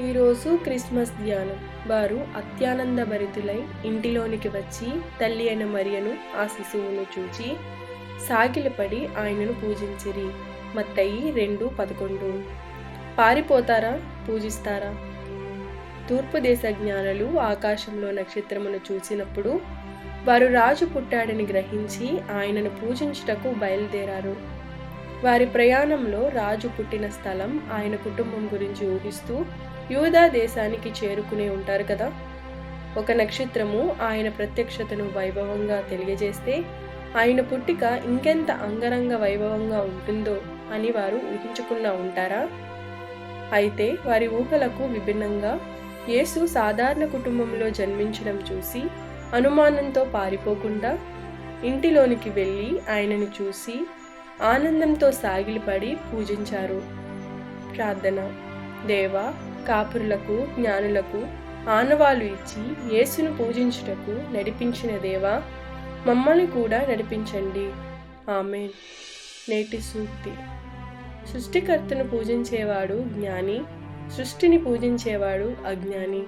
ఈరోజు క్రిస్మస్ ధ్యానం. వారు అత్యానంద భరితులై ఇంటిలోనికి వచ్చి తల్లి అయిన మరియను ఆ శిశువును చూచి సాగిలపడి ఆయనను పూజించిరి. మత్తయి రెండు పదకొండు. పారిపోతారా? పూజిస్తారా? తూర్పు దేశ జ్ఞానులు ఆకాశంలో నక్షత్రమును చూసినప్పుడు వారు రాజు పుట్టాడని గ్రహించి ఆయనను పూజించుటకు బయలుదేరారు. వారి ప్రయాణంలో రాజు పుట్టిన స్థలం ఆయన కుటుంబం గురించి ఊహిస్తూ యూదా దేశానికి చేరుకునే ఉంటారు కదా. ఒక నక్షత్రము ఆయన ప్రత్యక్షతను వైభవంగా తెలియజేస్తే ఆయన పుట్టిక ఇంకెంత అంగరంగ వైభవంగా ఉంటుందో అని వారు ఊహించుకున్నా ఉంటారా? అయితే వారి ఊహలకు విభిన్నంగా యేసు సాధారణ కుటుంబంలో జన్మించడం చూసి అనుమానంతో పారిపోకుండా ఇంటిలోనికి వెళ్ళి ఆయనను చూసి ఆనందంతో సాగిలిపడి పూజించారు. ప్రార్థన. దేవా కాపురులకు జ్ఞానులకు ఆనవాలు ఇచ్చి యేసును పూజించుటకు నడిపించిన దేవా మమ్మల్ని కూడా నడిపించండి. ఆమె నేటి సూక్తి. సృష్టికర్తను పూజించేవాడు జ్ఞాని సృష్టిని పూజించేవాడు అజ్ఞాని.